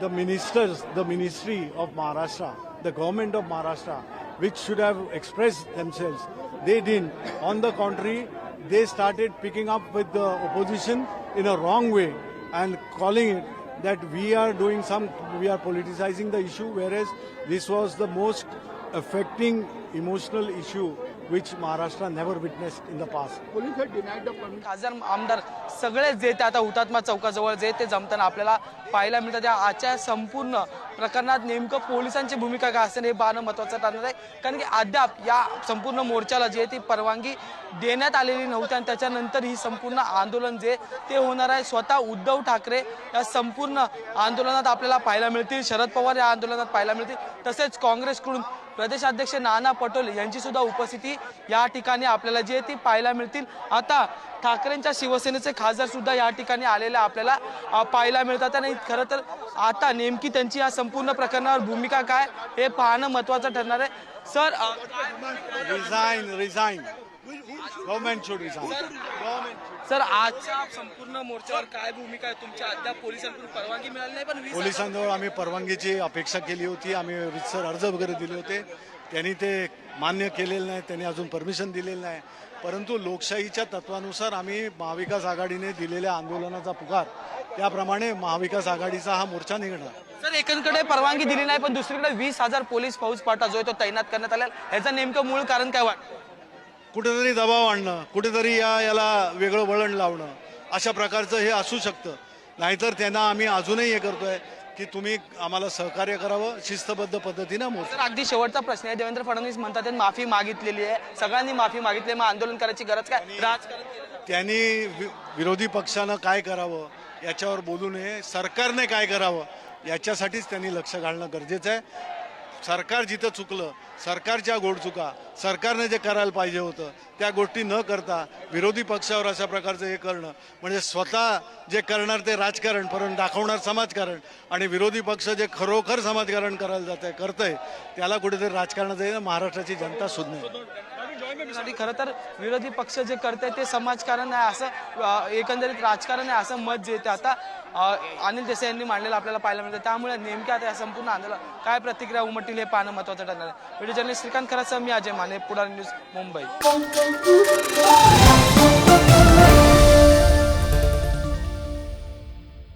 the ministers, the ministry of Maharashtra, the government of Maharashtra, which should have expressed themselves, they didn't. On the contrary, they started picking up with the opposition in a wrong way and calling it that we are doing some, we are politicizing the issue, whereas this was the most affecting emotional issue which Maharashtra never witnessed in the past. Police had denied the permission. खासदार आमदार सगळेच जे ते आता हुतात्मा चौकाजवळ जे ते जमताना आपल्याला पाहायला मिळतात त्या आजच्या संपूर्ण प्रकरणात नेमकं पोलिसांची भूमिका काय असेल हे पाहणं महत्वाचं ठरणार आहे कारण की अद्याप या संपूर्ण मोर्चाला जे ती परवानगी देण्यात आलेली नव्हती आणि त्याच्यानंतर ही संपूर्ण आंदोलन जे ते होणार आहे स्वतः उद्धव ठाकरे या संपूर्ण आंदोलनात आपल्याला पाहायला मिळतील शरद पवार या आंदोलनात पाहायला मिळतील तसेच काँग्रेसकडून प्रदेशाध्यक्ष नाना पटोले यांची सुद्धा उपस्थिती या ठिकाणी आपल्याला जे ती पाहायला मिळतील आता ठाकरेंच्या शिवसेनेचे खासदार सुद्धा या ठिकाणी आलेले आपल्याला पाहायला मिळतात आणि खरं तर आता नेमकी त्यांची या संपूर्ण प्रकरणावर भूमिका काय हे पाहणं महत्वाचं ठरणार आहे sir uh, Resign, resign. Government should resign. Sir आजच्या संपूर्ण मोर्चावर काय भूमिका आहे? तुमच्या अद्याप पोलिसांकडून परवानगी मिळाली नाही पण वीस पोलिसांजवळ आम्ही परवानगीची अपेक्षा केली होती. आम्ही रितसर अर्ज वगैरे दिले होते. त्यांनी ते मान्य केलेलं नाही. त्यांनी अजून परमिशन दिलेलं नाही. परंतु लोकशाहीच्या तत्वानुसार आम्ही महाविकास आघाडीने दिलेल्या आंदोलनाचा पुकार त्याप्रमाणे महाविकास आघाडीचा हा मोर्चा निघणार सर एकीकडे परवानगी दिली नाही पण दुसरीकडे वीस हजार पोलीस फौज पाटा जो आहे तो तैनात करण्यात आला ह्याचं नेमकं मूळ कारण काय वाटतं? कुठेतरी दबाव आणणं कुठेतरी या याला वेगळं वळण लावणं अशा प्रकारचं हे असू शकतं. नाहीतर त्यांना आम्ही अजूनही हे करतोय की तुम्ही आम्हाला सहकार्य करावं शिस्तबद्ध पद्धतीनं तर अगदी शेवटचा प्रश्न आहे. देवेंद्र फडणवीस म्हणतात माफी मागितलेली आहे. सगळ्यांनी माफी मागितली मग आंदोलन करायची गरज काय? राजकारण. त्यांनी विरोधी पक्षानं काय करावं याच्यावर बोलू नये. सरकारने काय करावं याच्यासाठीच त्यांनी लक्ष घालणं गरजेचं आहे. सरकार जिथं चुकलं सरकारच्या गोडचुका सरकारने जे करायला पाहिजे होतं त्या गोष्टी न करता विरोधी पक्षावर अशा प्रकारचं हे करणं म्हणजे स्वतः जे करणार ते राजकारण परंतु दाखवणार समाजकारण आणि विरोधी पक्ष जे खरोखर समाजकारण करायला जात आहे करतंय त्याला कुठेतरी राजकारणाचं महाराष्ट्राची जनता सुज्ञ साठी खरं तर विरोधी पक्ष जे करते ते समाजकारण आहे असं एकंदरीत राजकारण आहे असं मत जे ते आता अनिल देसाई यांनी मांडलेलं आपल्याला पाहायला मिळतं. त्यामुळे नेमक्या आता या संपूर्ण आंदोलन काय प्रतिक्रिया उमटतील हे पाहणं महत्वाचं ठरणार आहे. व्हिडिओ जर्नलिस्ट श्रीकांत खरासह मी अजय माने पुढारी न्यूज मुंबई.